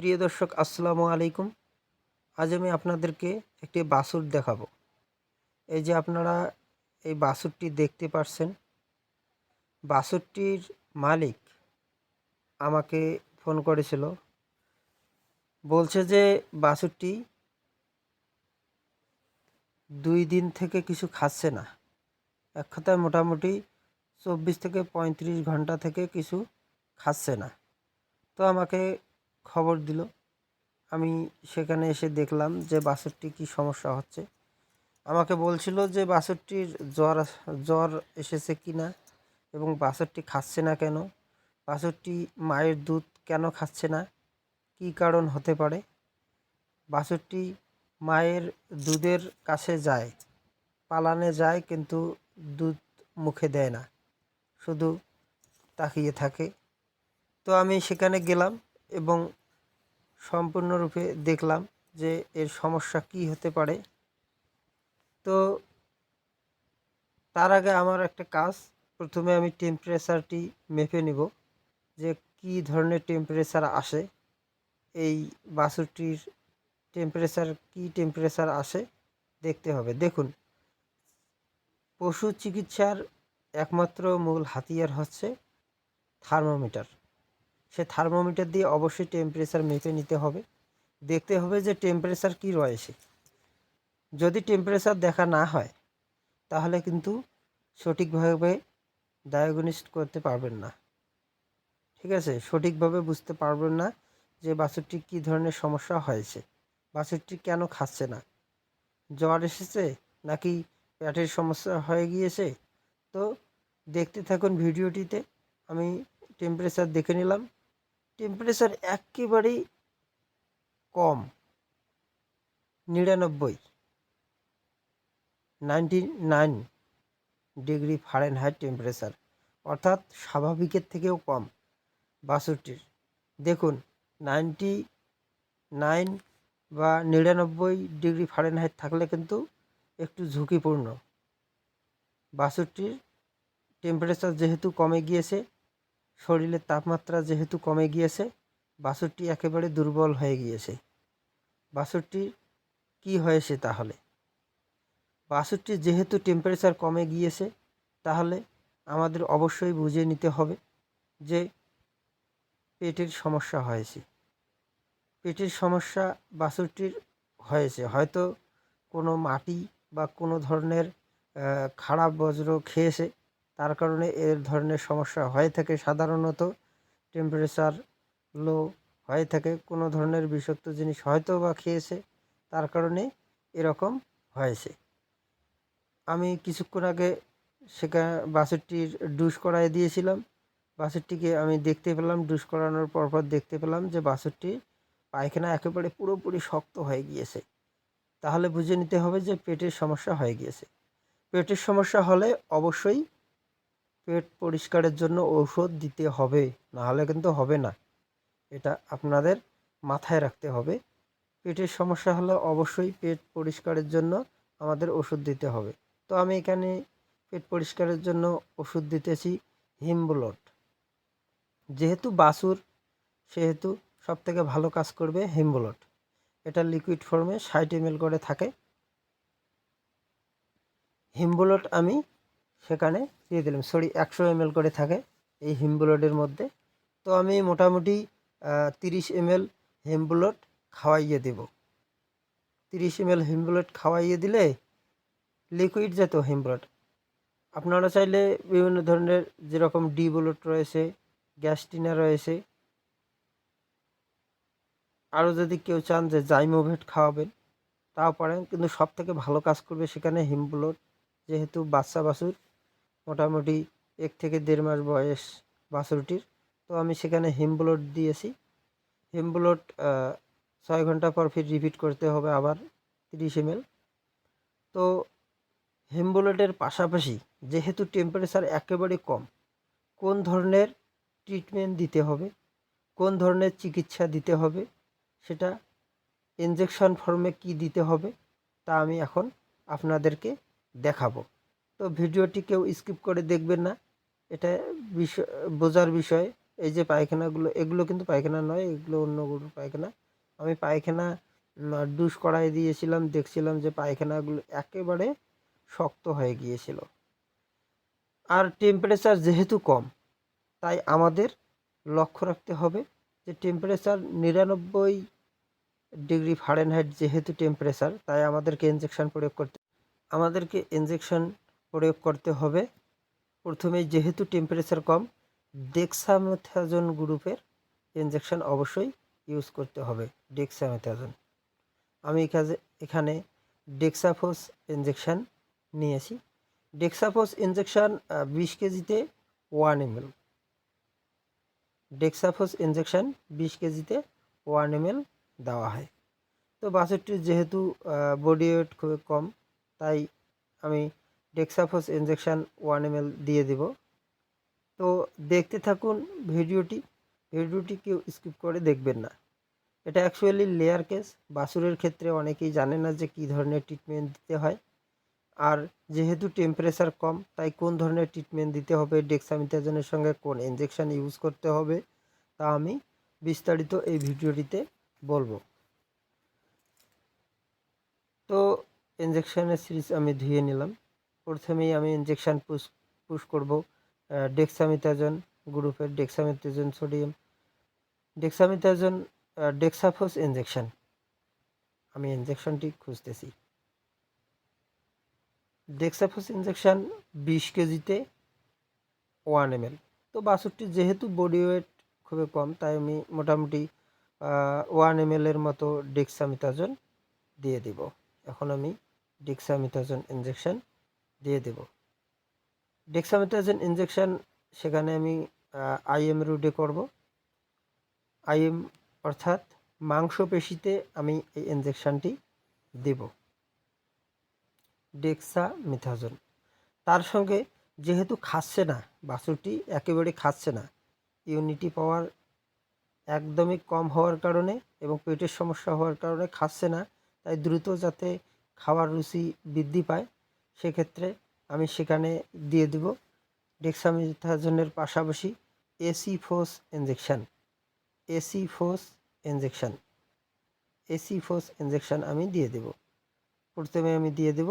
প্রিয় দর্শক, আসসালামু আলাইকুম। আজ আমি আপনাদেরকে একটি বাছুর দেখাবো। এই যে আপনারা এই বাছুরটি দেখতে পারছেন বাছুরটির মালিক আমাকে ফোন করেছিল। বলছে যে বাছুরটি দুই দিন থেকে কিছু খাচ্ছে না। এক কথায় মোটামুটি চব্বিশ থেকে পঁয়ত্রিশ ঘণ্টা থেকে কিছু খাচ্ছে না। তো আমাকে খবর দিল। আমি সেখানে এসে দেখলাম যে বাছুরটি কী সমস্যা হচ্ছে। আমাকে বলছিল যে বাছুরটির জ্বর জ্বর এসেছে কি না এবং বাছুরটি খাচ্ছে না কেন? বাছুরটি মায়ের দুধ কেন খাচ্ছে না? কী কারণ হতে পারে? বাছুরটি মায়ের দুধের কাছে যায়, পালানে যায় কিন্তু দুধ মুখে দেয় না, শুধু তাকিয়ে থাকে। তো আমি সেখানে গেলাম এবং সম্পূর্ণরূপে দেখলাম যে এর সমস্যা কি হতে পারে। তো তার আগে আমার একটা কাজ, প্রথমে আমি টেম্পারেচারটি মেপে নিব যে কি ধরনের টেম্পারেচার আসে। এই বাছুরটির টেম্পারেচার কি টেম্পারেচার আসে দেখতে হবে। দেখুন, পশু চিকিৎসার একমাত্র মূল হাতিয়ার হচ্ছে থার্মোমিটার। সে থার্মোমিটার দিয়ে অবশ্যই টেম্পারেচার মেপে নিতে হবে। দেখতে হবে যে টেম্পারেচার কী রয়েছে। যদি টেম্পারেচার দেখা না হয়, তাহলে কিন্তু সঠিকভাবে ডায়াগনিস্ট করতে পারবেন না। ঠিক আছে? সঠিকভাবে বুঝতে পারবেন না যে বাছুরটি কী ধরনের সমস্যা হয়েছে। বাছুরটি কেন খাচ্ছে না? জ্বর এসেছে নাকি পেটের সমস্যা হয়ে গিয়েছে? তো দেখতে থাকুন ভিডিওটিতে। আমি টেম্পারেচার দেখে নিলাম। টেম্পারেচার একেবারেই কম, নিরানব্বই, ninety nine degree Fahrenheit temperature, অর্থাৎ স্বাভাবিকের থেকেও কম, বাষট্টির। দেখুন, নাইনটি নাইন বা নিরানব্বই ডিগ্রি ফারেনহাইট থাকলে কিন্তু একটু ঝুঁকিপূর্ণ। বাষট্টির টেম্পারেচার যেহেতু কমে গিয়েছে শরীরের তাপমাত্রা যেহেতু কমে গিয়েছে বাছুরটি একেবারে দুর্বল হয়ে গিয়েছে। বাছুরটির কি হয়েছে তাহলে? বাছুরটির যেহেতু টেম্পারেচার কমে গিয়েছে, তাহলে আমাদের অবশ্যই বুঝে নিতে হবে যে পেটের সমস্যা হয়েছে। পেটের সমস্যা বাছুরটির হয়েছে। হয়তো কোনো মাটি বা কোনো ধরনের খারাপ বজ্র খেয়েছে তার কারণে এর ধরনের সমস্যা হয়ে থাকে সাধারণত। টেম্পারেচার লো হয়ে থাকে, কোনো ধরনের বিষাক্ত জিনিস হয়তো বা খেয়েছে, তার কারণে এরকম হয়েছে। আমি কিছুক্ষণ আগে সেখানে বাছুরটির ডুস করায় দিয়েছিলাম। বাছুরটিকে আমি দেখতে পেলাম ডুস করানোর পরপর দেখতে পেলাম যে বাছুরটি পায়খানা একেবারে পুরোপুরি শক্ত হয়ে গিয়েছে। তাহলে বুঝে নিতে হবে যে পেটের সমস্যা হয়ে গিয়েছে। পেটের সমস্যা হলে অবশ্যই পেট পরিষ্কারের জন্য ঔষধ দিতে হবে, নাহলে কিন্তু হবে না। এটা আপনাদের মাথায় রাখতে হবে। পেটের সমস্যা হলে অবশ্যই পেট পরিষ্কারের জন্য আমাদের ওষুধ দিতে হবে। তো আমি এখানে পেট পরিষ্কারের জন্য ওষুধ দিতেছি হিমবুলট যেহেতু বাছুর, সেহেতু সব থেকে ভালো কাজ করবে হিমবুলট এটা লিকুইড ফর্মে ষাট এম করে থাকে। হিমবুলট আমি সেখানে দিয়ে দিলাম। সরি, একশো এম করে থাকে এই হিমবুলটের মধ্যে। তো আমি মোটামুটি তিরিশ এম এল হিমবুলট খাওয়াইয়ে দেব। তিরিশ এম এল হিমবুলট খাওয়াইয়ে দিলে লিকুইড জাত হিমবুলট আপনারা চাইলে বিভিন্ন ধরনের যেরকম ডি বুলেট রয়েছে, গ্যাস্টিনা রয়েছে, আরও যদি কেউ চান যে জাইমোভেট খাওয়াবেন, তাও পারেন। কিন্তু সব থেকে ভালো কাজ করবে সেখানে হিমবুলট যেহেতু বাচ্চা বাছুর মোটামুটি এক থেকে দেড় মাস বয়স বাছুরটির। তো আমি সেখানে হিমবুলট দিয়েছি। হিমবুলট ছয় ঘণ্টা পর ফির রিপিট করতে হবে আবার তিরিশ এম তো হিমবুলেটের পাশাপাশি যেহেতু টেম্পারেচার একেবারে কম, কোন ধরনের ট্রিটমেন্ট দিতে হবে, কোন ধরনের চিকিৎসা দিতে হবে, সেটা ইনজেকশন ফর্মে কি দিতে হবে, তা আমি এখন আপনাদেরকে দেখাবো। তো ভিডিওটি কেউ স্কিপ করে দেখবেন না। এটা বিষয়, বোঝার বিষয়। এই যে পায়খানাগুলো, এগুলো কিন্তু পায়খানা নয়, এগুলো অন্য গরুর পায়খানা। আমি পায়খানা ডুস করাই দিয়েছিলাম, দেখছিলাম যে পায়খানাগুলো একেবারে শক্ত হয়ে গিয়েছিল। আর টেম্পারেচার যেহেতু কম, তাই আমাদের লক্ষ্য রাখতে হবে যে টেম্পারেচার নিরানব্বই ডিগ্রি ফারেনহাইট যেহেতু টেম্পারেচার তাই আমাদেরকে ইঞ্জেকশন প্রয়োগ করতে আমাদেরকে ইঞ্জেকশন প্রয়োগ করতে হবে। প্রথমেই যেহেতু টেম্পারেচার কম ডেক্সামেথাজন গ্রুপের ইঞ্জেকশন অবশ্যই ইউজ করতে হবে ডেক্সামেথাজন আমি এখানে এখানে ডেক্সাফোস ইঞ্জেকশন নিয়েছি। ডেক্সাফোস ইঞ্জেকশন বিশ কেজিতে ওয়ান এম ডেক্সাফোস ইঞ্জেকশন বিশ কেজিতে ওয়ান এম দেওয়া হয়। তো বাছুরটির যেহেতু বডি ওয়েট খুবই কম, তাই আমি ডেক্সাফোস ইঞ্জেকশন ওয়ান এম দিয়ে দেব। তো দেখতে থাকুন ভিডিওটি। ভিডিওটি কেউ স্কিপ করে দেখবেন না। এটা অ্যাকচুয়ালি লেয়ার কেস বাছুরের ক্ষেত্রে অনেকেই জানে না যে কী ধরনের ট্রিটমেন্ট দিতে হয়। আর যেহেতু টেম্পারেচার কম, তাই কোন ধরনের ট্রিটমেন্ট দিতে হবে ডেক্সামিথাজনের সঙ্গে কোন ইঞ্জেকশান ইউজ করতে হবে, তা আমি বিস্তারিত এই ভিডিওটিতে বলব। তো ইঞ্জেকশানের সিরিজ আমি ধুয়ে নিলাম। প্রথমেই আমি ইঞ্জেকশান পুশ পুশ করব ডেক্সামিথাজন গ্রুপের ডেক্সামিথাজন সোডিয়াম ডেক্সামিথাজন ডেক্সাফোস ইঞ্জেকশন আমি ইঞ্জেকশনটি খুঁজতেছি। ডেক্সাফোস ইঞ্জেকশন বিশ কেজিতে ওয়ান এম তো বাছুরটি যেহেতু বডি ওয়েট খুবই কম, তাই আমি মোটামুটি ওয়ান এম এর মতো ডেক্সামিথাজন দিয়ে দিব। এখন আমি ডেক্সামিথাজন ইঞ্জেকশন দিয়ে দেব। ডেক্সামিথাজন ইঞ্জেকশন সেখানে আমি আইএম রুডে করব। আইএম অর্থাৎ মাংসপেশিতে আমি এই ইঞ্জেকশনটি দেব। ডেক্সা মিথাজন তার সঙ্গে যেহেতু খাচ্ছে না, বাছুরটি একেবারে খাচ্ছে না ইউনিটি পাওয়ার একদমই কম হওয়ার কারণে এবং পেটের সমস্যা হওয়ার কারণে খাচ্ছে না, তাই দ্রুত যাতে খাওয়ার রুচি বৃদ্ধি পায় সেক্ষেত্রে আমি সেখানে দিয়ে দেব ডেক্সামিথাজনের পাশাপাশি এসি ফোস ইঞ্জেকশান এসি ফোস ইঞ্জেকশান এসি ফোস ইঞ্জেকশান আমি দিয়ে দেব। প্রথমে আমি দিয়ে দেব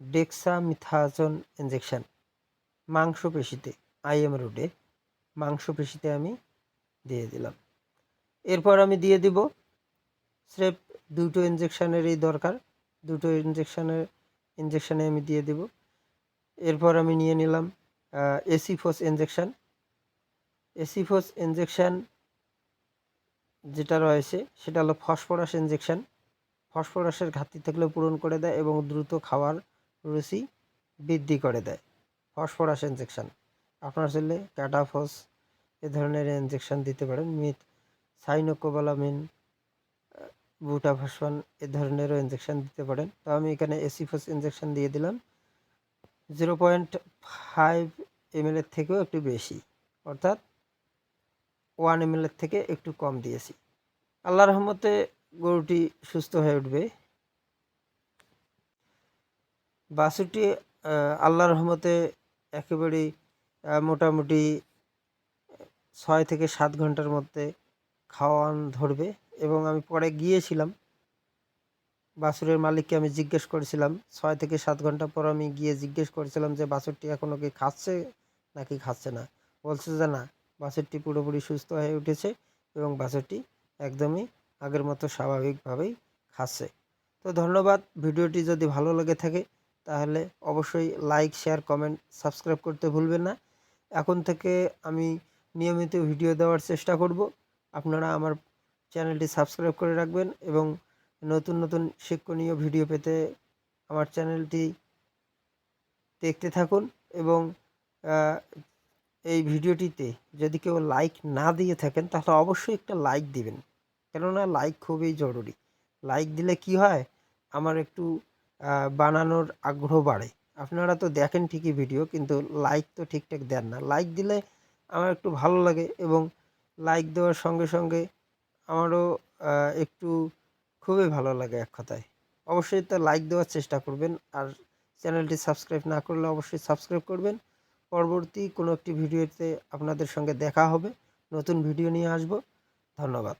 ডেক্সামিথাজন ইঞ্জেকশান মাংসপেশিতে আইএম রুডে মাংসপেশিতে আমি দিয়ে দিলাম। এরপর আমি দিয়ে দিব স্রেফ দুটো ইঞ্জেকশানেরই দরকার, দুটো ইঞ্জেকশানের ইঞ্জেকশানে আমি দিয়ে দেব। এরপর আমি নিয়ে নিলাম এসিফোস ইঞ্জেকশান এসিফোস ইঞ্জেকশান যেটা রয়েছে, সেটা হলো ফসফরাস ইঞ্জেকশান ফসফরাসের ঘাটতি থাকলে পূরণ করে দেয় এবং দ্রুত খাওয়ার রুচি বৃদ্ধি করে দেয়। ফসফরাস ইঞ্জেকশান আপনার ছেলে ক্যাটাফস এ ধরনের ইঞ্জেকশান দিতে পারেন। মিথ সাইনোকোবালামিন বুটাফসন এ ধরনেরও ইঞ্জেকশান দিতে পারেন। তো আমি এখানে এসিফোস ইঞ্জেকশান দিয়ে দিলাম। জিরো পয়েন্ট ফাইভ এমএলের থেকেও একটু বেশি, অর্থাৎ ওয়ান এমএলের থেকে একটু কম দিয়েছি। আল্লাহ রহমতে গরুটি সুস্থ হয়ে উঠবে। বাছুরটি আল্লাহ রহমতে একেবারেই মোটামুটি, ছয় থেকে সাত ঘণ্টার মধ্যে খাওয়ান ধরবে। এবং আমি পরে গিয়েছিলাম। বাছুরের মালিককে আমি জিজ্ঞেস করেছিলাম। ছয় থেকে সাত ঘণ্টা পর আমি গিয়ে জিজ্ঞেস করেছিলাম যে বাছুরটি এখনও কি খাচ্ছে নাকি খাচ্ছে না? বলছে যে, না বাছুরটি পুরোপুরি সুস্থ হয়ে উঠেছে এবং বাছুরটি একদমই আগের মতো স্বাভাবিকভাবেই খাচ্ছে। তো ধন্যবাদ। ভিডিওটি যদি ভালো লেগে থাকে, তাহলে অবশ্যই লাইক, শেয়ার, কমেন্ট, সাবস্ক্রাইব করতে ভুলবেন না। এখন থেকে আমি নিয়মিত ভিডিও দেওয়ার চেষ্টা করব। আপনারা আমার চ্যানেলটি সাবস্ক্রাইব করে রাখবেন এবং নতুন নতুন শিক্ষণীয় ভিডিও পেতে আমার চ্যানেলটি দেখতে থাকুন এবং এই ভিডিওটিতে যদি কেউ লাইক না দিয়ে থাকেন তাহলে অবশ্যই একটা লাইক দিবেন। কেননা লাইক খুবই জরুরি। লাইক দিলে কি হয়? আমার একটু বানানোর আগ্রহ বাড়ে। আপনারা তো দেখেন ঠিকই ভিডিও কিন্তু লাইক তো ঠিকঠাক দেন না। লাইক দিলে আমার একটু ভালো লাগে এবং লাইক দেওয়ার সঙ্গে সঙ্গে আমারও একটু খুবই ভালো লাগে এক কথায়। অবশ্যই তো লাইক দেওয়ার চেষ্টা করবেন আর চ্যানেলটি সাবস্ক্রাইব না করলে অবশ্যই সাবস্ক্রাইব করবেন। পরবর্তী কোনো একটি ভিডিওতে আপনাদের সঙ্গে দেখা হবে। নতুন ভিডিও নিয়ে আসব। ধন্যবাদ।